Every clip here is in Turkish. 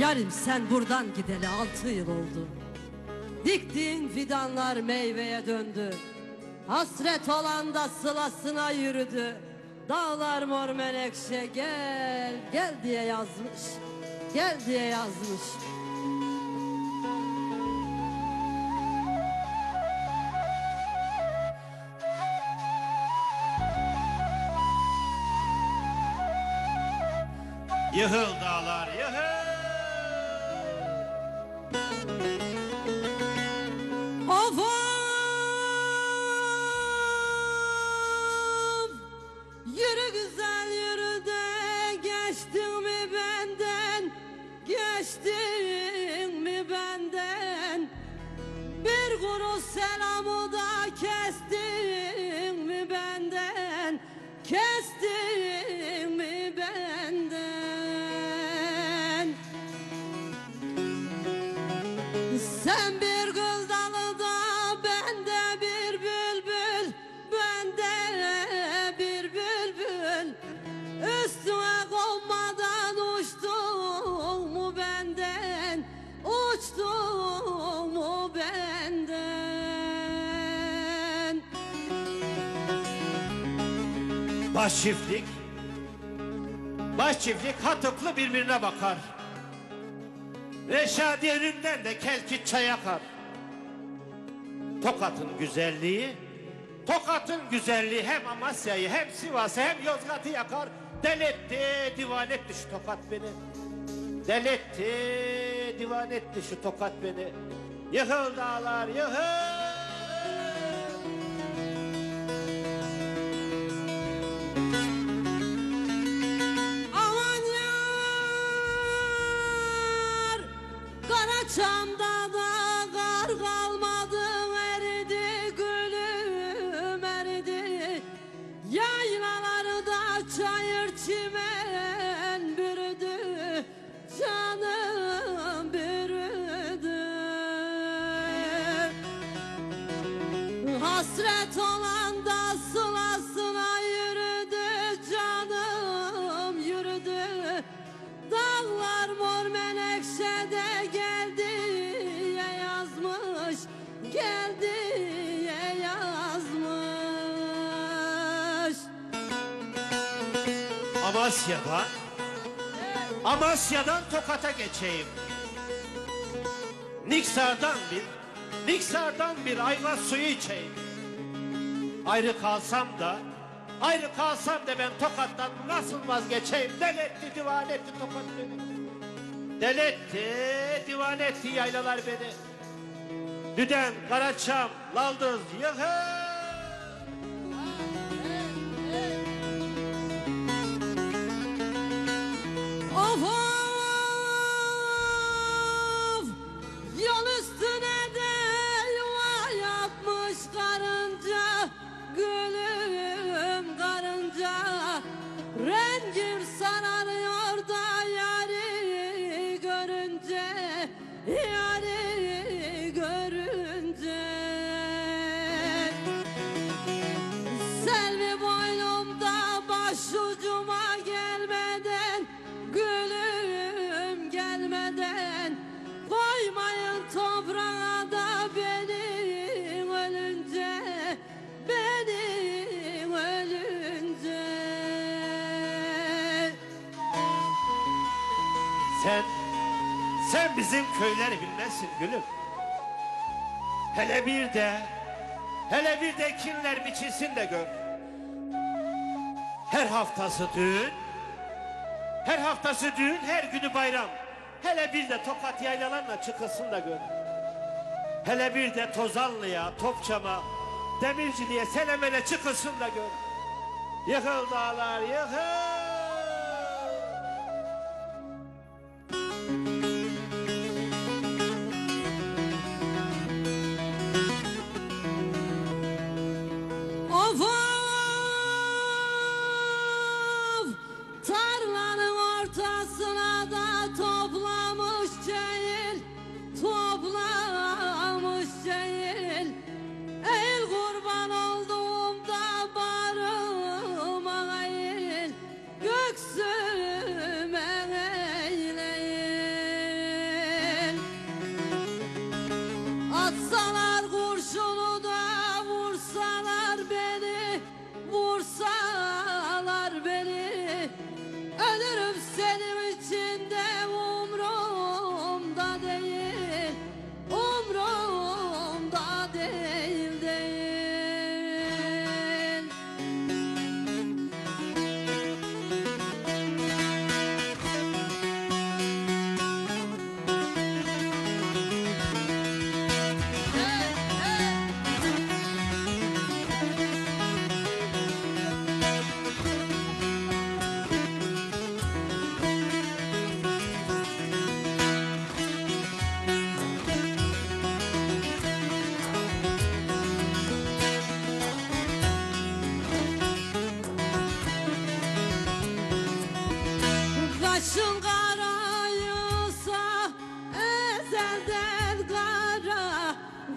Yarim sen buradan gideli altı yıl oldu. Diktiğin fidanlar meyveye döndü. Hasret olan da sılasına yürüdü. Dağlar mor menekşe gel gel diye yazmış. Gel diye yazmış. Yıhıl dağlar yıhıl. Geçtin mi benden? Bir kuru selamı da Kestin mi benden? Kestin mi benden? Sen bir gül dalı da ben de bir bülbül Ben de bir bülbül. Üstüne Baş çiftlik. Baş çiftlik hatıklı birbirine bakar. Reşadi önünden de kelkit çay akar. Tokat'ın güzelliği, Tokat'ın güzelliği hem Amasya'yı hem Sivas'ı hem Yozgat'ı yakar. Deletti, divan etti şu Tokat beni. Deletti, divan etti şu Tokat beni. Yıkıl dağlar, yıkıl. Karaçam'da da kar kalmadı eridi gülüm eridi. Yaylalarda çayır çimen bürüdü Canım bürüdü. Hasret olan da sılasına yürüdü canım yürüdü. Dağlar mor menekşede Amasya'dan Amasya'dan Tokat'a geçeyim. Niksar'dan bir Niksar'dan bir ayva suyu içeyim. Ayrı kalsam da ayrı kalsam da ben Tokat'tan nasıl vazgeçeyim? Deletti divan etti Tokat beni. Deletti divan etti yaylalar beni. Düden, Karaçam, Laldız, yıkıl. Başucuma gelmeden Gülüm gelmeden Koymayın toprağa da beni ölünce Beni ölünce Sen, sen bizim köyleri bilmezsin gülüm. Hele bir de, hele bir de kinler biçilsin de gör. Her haftası düğün, her haftası düğün, her günü bayram. Hele bir de tokat yaylalarına çıkılsın da gör. Hele bir de Tozanlı'ya, Topçam'a, Demircili'ye, Selemen'e çıkılsın da gör. Yıkıl dağlar, yıkıl. Ortasına da toplamış değil Toplamış değil El kurban olduğumda barıma değil Atsalar Ölürüm senin için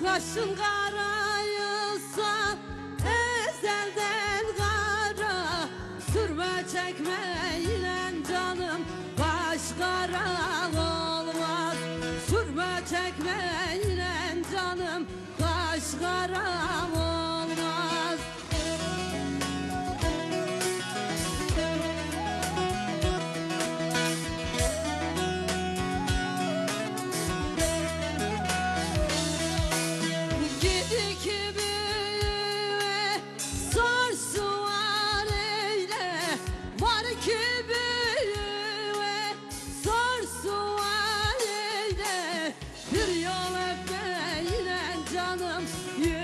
Kaşın karaysa ezelden kara. Sürme çekme ile canım baş kara olmaz. Sürme çekme ile canım baş kara olmaz eyle Bir